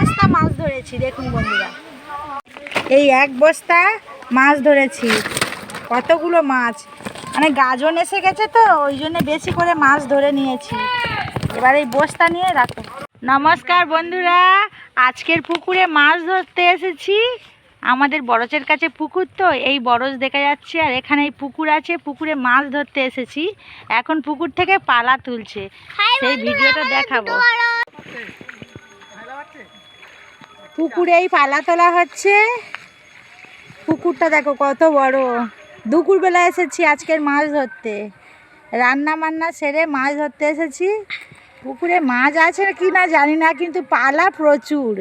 বস্তা মাছ ধরেছি দেখুন বন্ধুরা। এই এক বস্তা মাছ ধরেছি কতগুলো মাছ? মানে গাজন এসে গেছে তো ওই জন্য বেশি করে মাছ ধরে নিয়েছি। এবার এই বস্তা নিয়ে রাখো নমস্কার বন্ধুরা আজকের পুকুরে মাছ ধরতে এসেছি। আমাদের বরজের কাছে পুকুর তো এই বরজ দেখা যাচ্ছে আর এখানে এই পুকুর আছে পুকুরে মাছ ধরতে এসেছি। এখন পুকুর থেকে পালা তুলছে। সেই ভিডিওটা দেখাবো। পুকুরে এই পালা তোলা হচ্ছে। পুকুরটা দেখো কত বড়। দুপুরবেলা এসেছি আজকের মাছ ধরতে। রান্না বান্না সেরে মাছ ধরতে এসেছি। পুকুরে মাছ আছে কি না জানি না, কিন্তু পালা প্রচুর।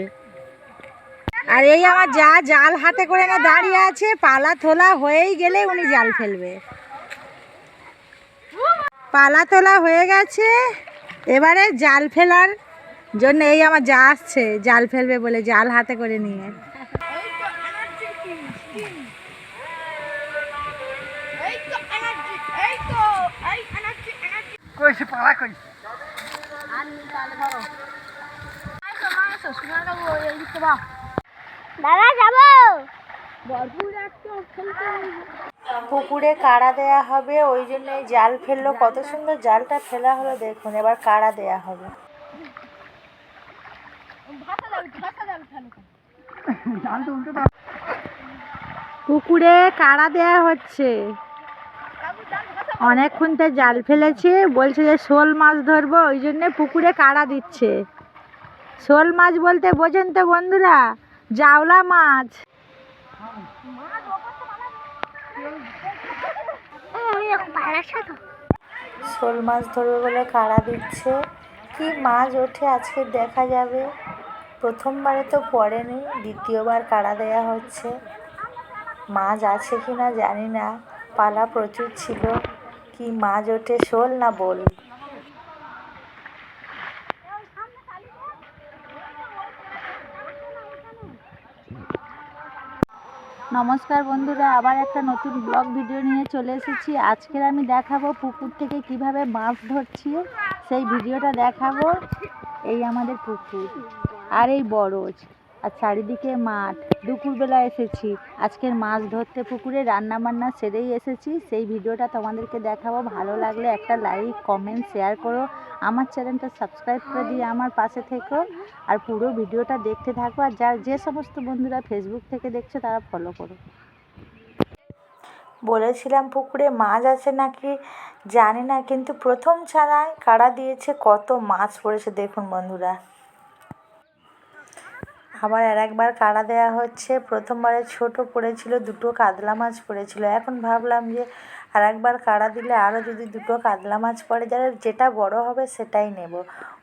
আর এই আমার যা জাল হাতে করে না দাঁড়িয়ে আছে, পালা তোলা হয়েই গেলে উনি জাল ফেলবে। পালা তোলা হয়ে গেছে। এবারে জাল ফেলার জন্য এই আমার যা আসছে জাল ফেলবে বলে জাল হাতে করে নিয়ে। কইছে পালা কই দাদা যাব। পুকুরে কাড়া দেয়া হবে ওই জন্য এই জাল ফেলল। কত সুন্দর জালটা ফেলা হলো দেখুন এবার কাড়া দেয়া হবে। পুকুরে কাড়া দেয়া হচ্ছে। অনেকক্ষণ তো জাল ফেলেছে, বলছে যে শোল মাছ ধরবো, ওই জন্য পুকুরে কাড়া দিচ্ছে। শোল মাছ বলতে বোঝেন তো বন্ধুরা, জাওলা মাছ। শোল মাছ ধরবে বলে কাড়া দিচ্ছে। কি মাছ ওঠে আজকে দেখা যাবে। প্রথমবারে তো পড়েনি, দ্বিতীয়বার কাড়া দেয়া হচ্ছে? মাছ আছে কি না জানি না, পালা প্রচুর ছিল, কি মাছ ওঠে শোল না বল? নমস্কার বন্ধুরা, আবার একটা নতুন ব্লগ ভিডিও নিয়ে চলে এসেছি। আজকের আমি দেখাবো পুকুর থেকে কীভাবে মাছ ধরছি, সেই ভিডিওটা দেখাবো। এই আমাদের পুকুর। আর এই বরজ, আর চারিদিকে মাঠ। দুপুরবেলা এসেছি। আজকের মাছ ধরতে পুকুরে রান্না বান্না সেরেই এসেছি। সেই ভিডিওটা তোমাদেরকে দেখাবো। ভালো লাগলে একটা লাইক কমেন্ট শেয়ার করো। আমার চ্যানেলটা সাবস্ক্রাইব করে দিয়ে আমার পাশে থেকো। আর পুরো ভিডিওটা দেখতে থাকো। আর যার যে সমস্ত বন্ধুরা ফেসবুক থেকে দেখছে, তারা ফলো করো। বলেছিলাম পুকুরে মাছ আছে নাকি? জানি না, কিন্তু প্রথম ছাড়ায় কাড়া দিয়েছে, কত মাছ পড়েছে দেখুন বন্ধুরা। আবার আর একবার কাড়া দেওয়া হচ্ছে। প্রথমবারে ছোট পড়েছিল দুটো কাতলা মাছ পড়েছিল। এখন ভাবলাম যে আর একবার কাড়া দিলে আরও যদি দুটো কাতলা মাছ পড়ে যারা যেটা বড় হবে সেটাই নেব।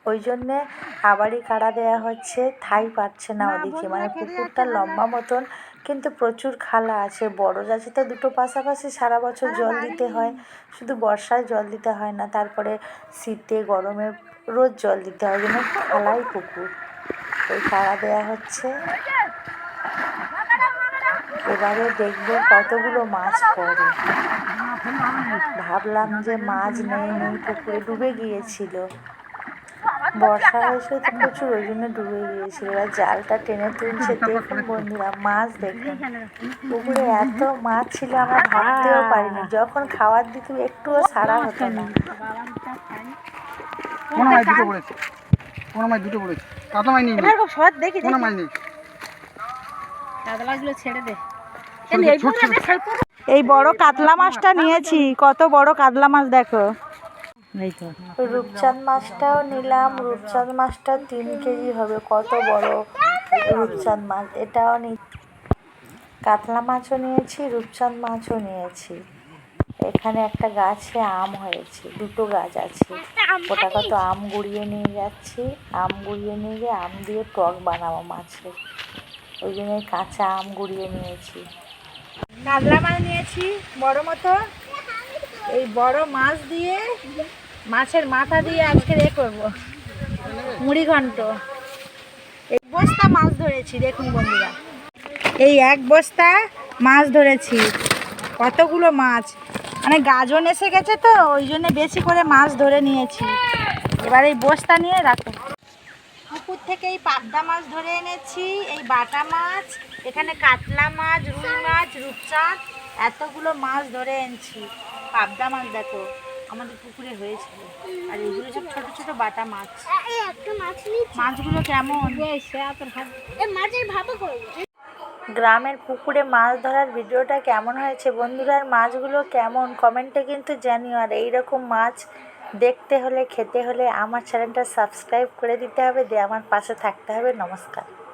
ওই জন্যে আবারই কাড়া দেওয়া হচ্ছে। থাই পাচ্ছে না ওদিকে। মানে পুকুরটা লম্বা মতন কিন্তু প্রচুর খালা আছে। বড় আছে তো দুটো পাশাপাশি সারা বছর জল দিতে হয়। শুধু বর্ষায় জল দিতে হয় না তারপরে শীতে গরমে রোজ জল দিতে হয়। জন্য খালাই পুকুর। ওই কাড়া দেওয়া হচ্ছে। এবারে দেখব কতগুলো মাছ পড়ে। ভাবলাম যে মাছ নেই নেই, পুকুরে ডুবে গিয়েছিল। বর্ষা হয়েছিল তো প্রচুর, ওই জন্য ডুবে গিয়েছিল। এবার জালটা টেনে তুলছে। দেখুন বন্ধুরা, মাছ দেখুন। পুকুরে এত মাছ ছিল, আমরা ভাবতেও পারিনি। যখন খাবার দিত একটুও সারা হতো না। কোন মাছ দুটো পড়েছে। মাছ কাতলা নেই দেখি কোন মাছ নেই কাতলাগুলো ছেড়ে দে। এই বড় কাতলা মাছটা নিয়েছি কত বড় কাতলা মাছ দেখো। রূপচাঁদ মাছটাও নিলাম রূপচাঁদ মাছটা তিন কেজি হবে কত বড় রূপচাঁদ মাছ এটাও নি কাতলা মাছও নিয়েছি রূপচাঁদ মাছও নিয়েছি। এখানে একটা গাছে আম হয়েছে, দুটো গাছ আছে। ওটা কত আম গুড়িয়ে নিয়ে যাচ্ছি। আম গুড়িয়ে নিয়ে গিয়ে আম দিয়ে টক বানাবো মাছের। ওই জন্য কাঁচা আম গুড়িয়ে নিয়েছি। কাতলা মাছ নিয়েছি, বড় মতো। এই বড় মাছ দিয়ে, মাছের মাথা দিয়ে আজকে এ করব। মুড়ি ঘন্ট। এক বস্তা মাছ ধরেছি, দেখুন বন্ধুরা। এই এক বস্তা মাছ ধরেছি। কতগুলো মাছ? মানে গাজন এসে গেছে তো ওই জন্য বেশি করে মাছ ধরে নিয়েছি। এবার এই বস্তা নিয়ে রাখো। পুকুর থেকে এই পাবদা মাছ ধরে এনেছি এই বাটা মাছ এখানে কাতলা মাছ রুই মাছ রূপচাঁদ এতগুলো মাছ ধরে এনেছি। পাবদা মাছ দেখো আমাদের পুকুরে হয়েছিল আর এগুলো সব ছোট ছোট বাটা মাছ। মাছগুলো কেমন? মাছের করব। গ্রামের পুকুরে মাছ ধরার ভিডিওটা কেমন হয়েছে? বন্ধুরা আর মাছগুলো কেমন? কমেন্টে কিন্তু জানিও। আর এইরকম মাছ দেখতে হলে, খেতে হলে আমার চ্যানেলটা সাবস্ক্রাইব করে দিতে হবে। দিয়ে আমার পাশে থাকতে হবে। নমস্কার।